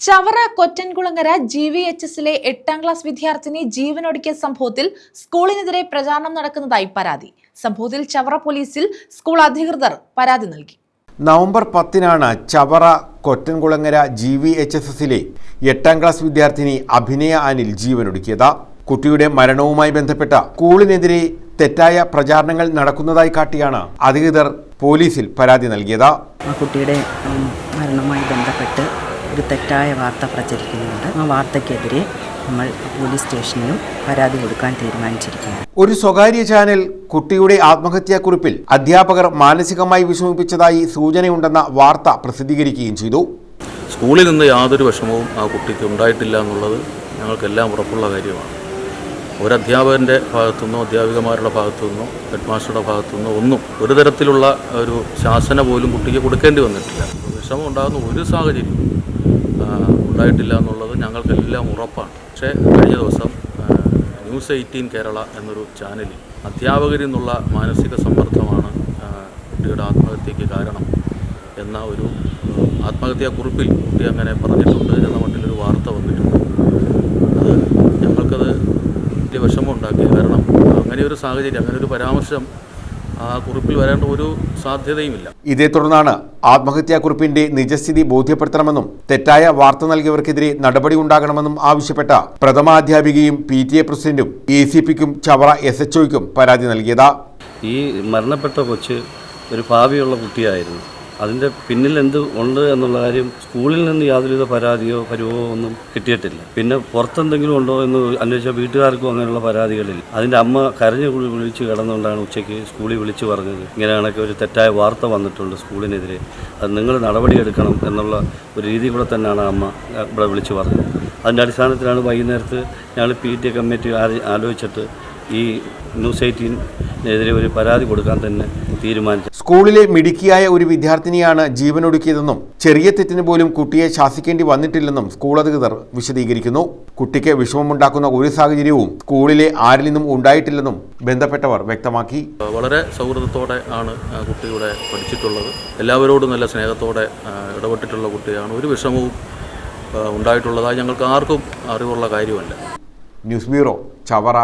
Chavara Kottankulangara G V H എസിലെ എട്ടാം class വിദ്യാർത്ഥിനി ജീവനൊടുക്കിയ സംഭവത്തിൽ സ്കൂളിനെതിരെ പ്രചാരണം നടക്കുന്നതായി പരാതി. സംഭവത്തിൽ ചവറ പോലീസിൽ സ്കൂൾ അധികൃതർ പരാതി നൽകി. നവംബർ പത്തിനാണ് Chavara Kottankulangara G V H S എസിലെ എട്ടാം ക്ലാസ് വിദ്യാർത്ഥിനി അഭിനയ അനിൽ ജീവനൊടുക്കിയത്. കുട്ടിയുടെ മരണവുമായി ബന്ധപ്പെട്ട സ്കൂളിനെതിരെ തെറ്റായ പ്രചാരണങ്ങൾ നടക്കുന്നതായി കാട്ടിയാണ് അധികൃതർ പോലീസിൽ പരാതി നൽകിയത്. ആ കുട്ടിയുടെ മരണവുമായി ബന്ധപ്പെട്ട് ഒരു തെറ്റായ വാർത്ത പ്രചരിക്കുന്നുണ്ട്. ആ വാർത്തയ്ക്കെതിരെ നമ്മൾ പോലീസ് സ്റ്റേഷനിലും പരാതി കൊടുക്കാൻ തീരുമാനിച്ചിരിക്കുകയാണ്. ഒരു സ്വകാര്യ ചാനൽ കുട്ടിയുടെ ആത്മഹത്യാക്കുറിപ്പിൽ അധ്യാപകർ മാനസികമായി വിഷമിപ്പിച്ചതായി സൂചനയുണ്ടെന്ന വാർത്ത പ്രസിദ്ധീകരിക്കുകയും ചെയ്തു. സ്കൂളിൽ നിന്ന് യാതൊരു വിഷമവും ആ കുട്ടിക്ക് ഉണ്ടായിട്ടില്ല എന്നുള്ളത് ഞങ്ങൾക്കെല്ലാം ഉറപ്പുള്ള കാര്യമാണ്. ഒരു അധ്യാപകന്റെ ഭാഗത്തുനിന്നോ അധ്യാപികമാരുടെ ഭാഗത്തു നിന്നോ ഹെഡ് മാസ്റ്ററുടെ ഭാഗത്തുനിന്നോ ഒന്നും ഒരു തരത്തിലുള്ള ഒരു ശാസന പോലും കുട്ടിക്ക് കൊടുക്കേണ്ടി വന്നിട്ടില്ല. വിഷമം ഉണ്ടാകുന്ന ഒരു സാഹചര്യം ഉണ്ടായിട്ടില്ല എന്നുള്ളത് ഞങ്ങൾക്കെല്ലാം ഉറപ്പാണ്. പക്ഷേ കഴിഞ്ഞ ദിവസം ന്യൂസ് എയ്റ്റീൻ കേരള എന്നൊരു ചാനലിൽ അധ്യാപകരിൽ മാനസിക സമ്മർദ്ദമാണ് കുട്ടിയുടെ ആത്മഹത്യക്ക് കാരണം എന്ന ഒരു ആത്മഹത്യാ ആത്മഹത്യാക്കുറിപ്പിൽ കുട്ടി അങ്ങനെ പറഞ്ഞിട്ടുണ്ട് എന്ന മട്ടിലൊരു വാർത്ത വന്നിട്ടുണ്ട്. അത് ഞങ്ങൾക്കത് വലിയ വിഷമമുണ്ടാക്കി കാരണം അങ്ങനെ ഒരു സാഹചര്യം അങ്ങനെ ഒരു പരാമർശം ആ കുറിപ്പിൽ വരേണ്ട ഒരു സാധ്യതയുമില്ല. ഇതേ തുടർന്നാണ് ആത്മഹത്യാക്കുറിപ്പിന്റെ നിജസ്ഥിതി ബോധ്യപ്പെടുത്തണമെന്നും തെറ്റായ വാർത്ത നൽകിയവർക്കെതിരെ നടപടി ഉണ്ടാകണമെന്നും ആവശ്യപ്പെട്ട പ്രഥമാധ്യാപികയും പി ടി എ പ്രസിഡന്റും എ സി പിക്കും ചവറ എസ് എച്ച് ഒയ്ക്കും പരാതി നൽകിയത്. ഈ മരണപ്പെട്ട കൊച്ച് ഒരു ഭാവിയുള്ള കുട്ടിയായിരുന്നു. അതിന്റെ പിന്നിൽ എന്ത് ഉണ്ട് എന്നുള്ള കാര്യം സ്കൂളിൽ നിന്ന് യാതൊരുവിധ പരാതിയോ പരിവോ ഒന്നും കിട്ടിയിട്ടില്ല. പിന്നെ പുറത്തെന്തെങ്കിലും ഉണ്ടോ എന്ന് അന്വേഷിച്ച വീട്ടുകാർക്കും അങ്ങനെയുള്ള പരാതികളില്ല. അതിന്റെ അമ്മ കരഞ്ഞു വിളിച്ച് കിടന്നുകൊണ്ടാണ് ഉച്ചയ്ക്ക് സ്കൂളിൽ വിളിച്ചു പറഞ്ഞത്. ഇങ്ങനെ ഒരു തെറ്റായ വാർത്ത വന്നിട്ടുണ്ട് സ്കൂളിനെതിരെ. അത് നിങ്ങൾ നടപടിയെടുക്കണം എന്നുള്ള ഒരു രീതി കൂടെ തന്നെയാണ് അമ്മ ഇവിടെ വിളിച്ചു പറഞ്ഞത്. അതിന്റെ അടിസ്ഥാനത്തിലാണ് വൈകുന്നേരത്ത് ഞങ്ങൾ പി ടി കമ്മിറ്റി ആലോചിച്ചിട്ട് ഈ ന്യൂസ് എയ്റ്റീനെതിരെ ഒരു പരാതി കൊടുക്കാൻ തന്നെ തീരുമാനിച്ചു സ്കൂളിലെ മിടുക്കിയായ ഒരു വിദ്യാർത്ഥിനിയാണ് ജീവനൊടുക്കിയതെന്നും ചെറിയ തെറ്റിന് പോലും കുട്ടിയെ ശാസിക്കേണ്ടി വന്നിട്ടില്ലെന്നും സ്കൂൾ അധികൃതർ വിശദീകരിക്കുന്നു. കുട്ടിക്ക് വിഷമമുണ്ടാക്കുന്ന ഒരു സാഹചര്യവും സ്കൂളിലെ ആരിൽ നിന്നും ഉണ്ടായിട്ടില്ലെന്നും ബന്ധപ്പെട്ടവർ വ്യക്തമാക്കി. വളരെ സൗഹൃദത്തോടെ ആണ് കുട്ടിയുടെ പഠിച്ചിട്ടുള്ളത്. എല്ലാവരോടും നല്ല സ്നേഹത്തോടെ ഇടപെട്ടിട്ടുള്ള കുട്ടിയാണ്. ഒരു വിഷമവും ഉണ്ടായിട്ടുള്ളതായി ഞങ്ങൾക്ക് ആർക്കും അറിവുള്ള കാര്യമല്ല. News bureau Chavara.